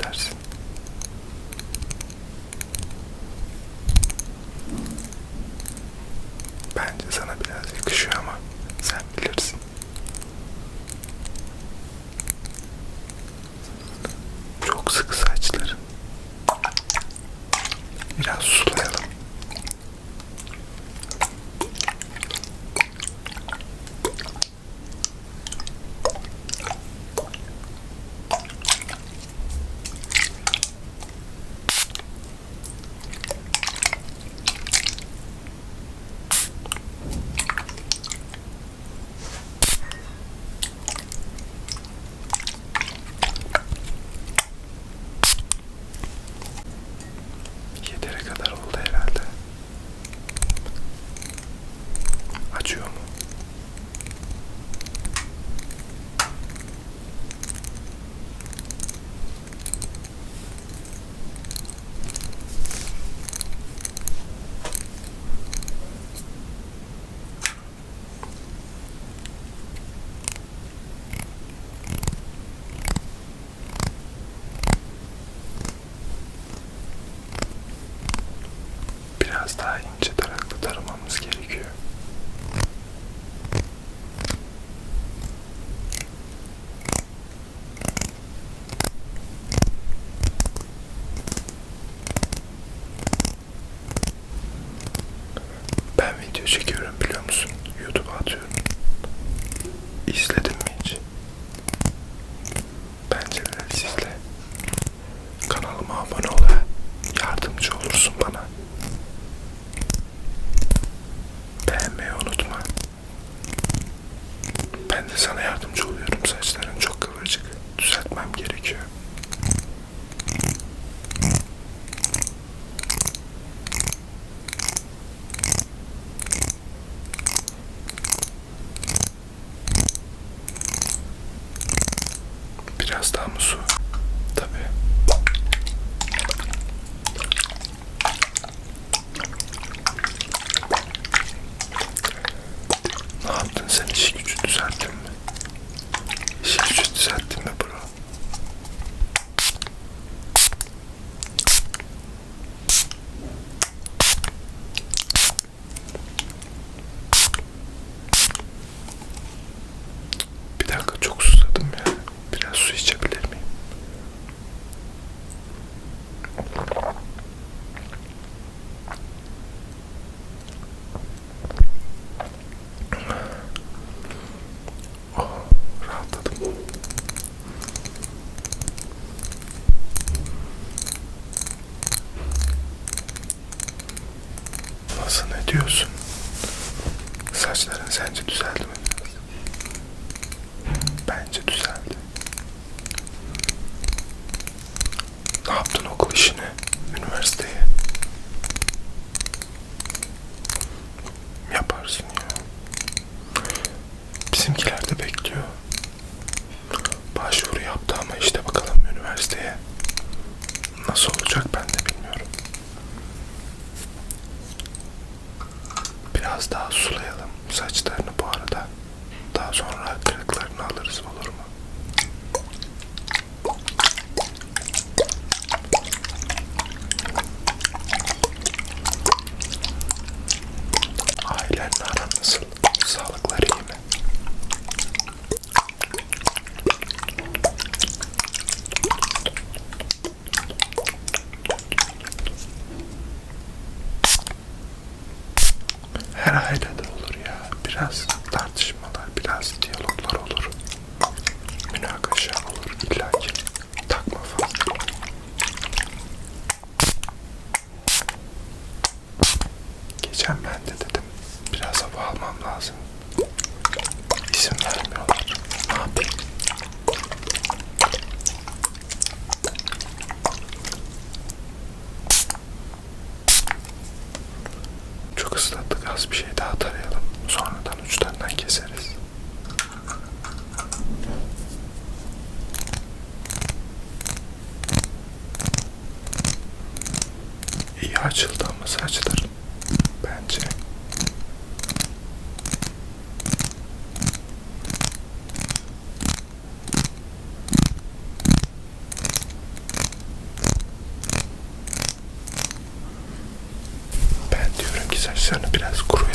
istersin. diyorsun? Saçların sence düzeldi mi? Bence düzeldi. Ne yaptın okul işini? Üniversiteye? izin vermiyorlar. Ne yapayım? Çok ıslattık az bir şey daha tarayalım. Sonradan uçlarından keseriz. İyi açıldı ama saçları. Saçlarını biraz kuru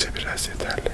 bence biraz yeterli.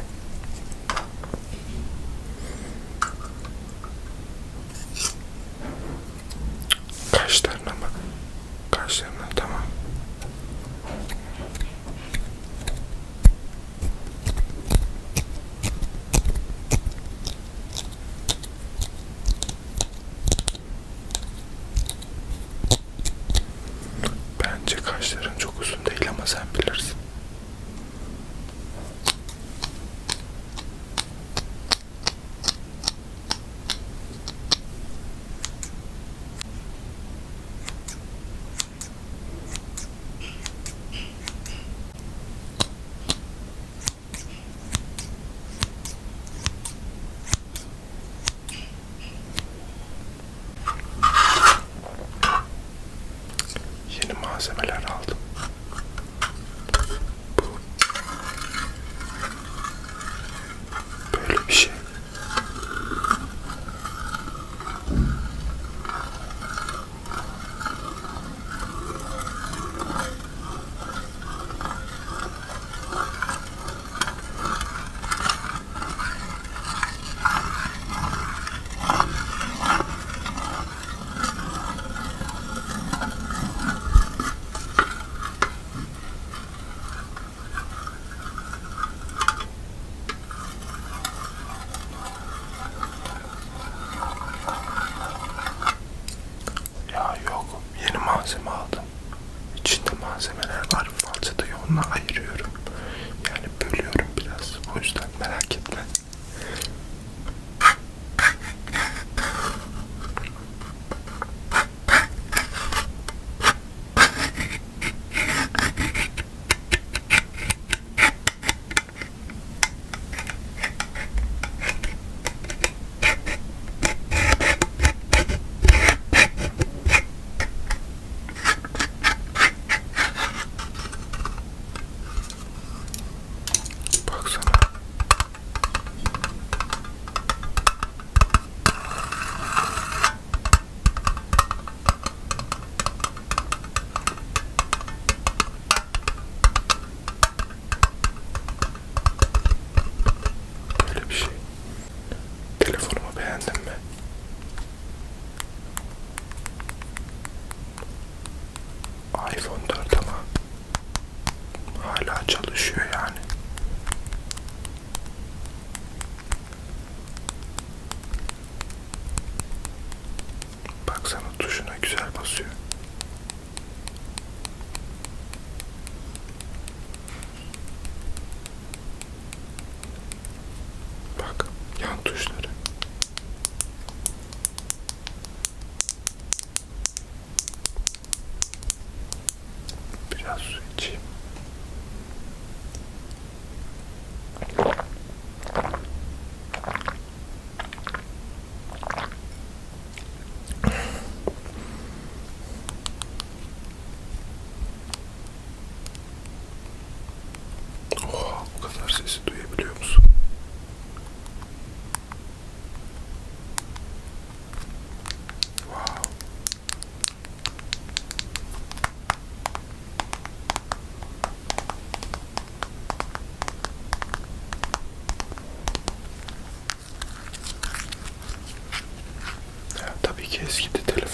Qu'est-ce qui était là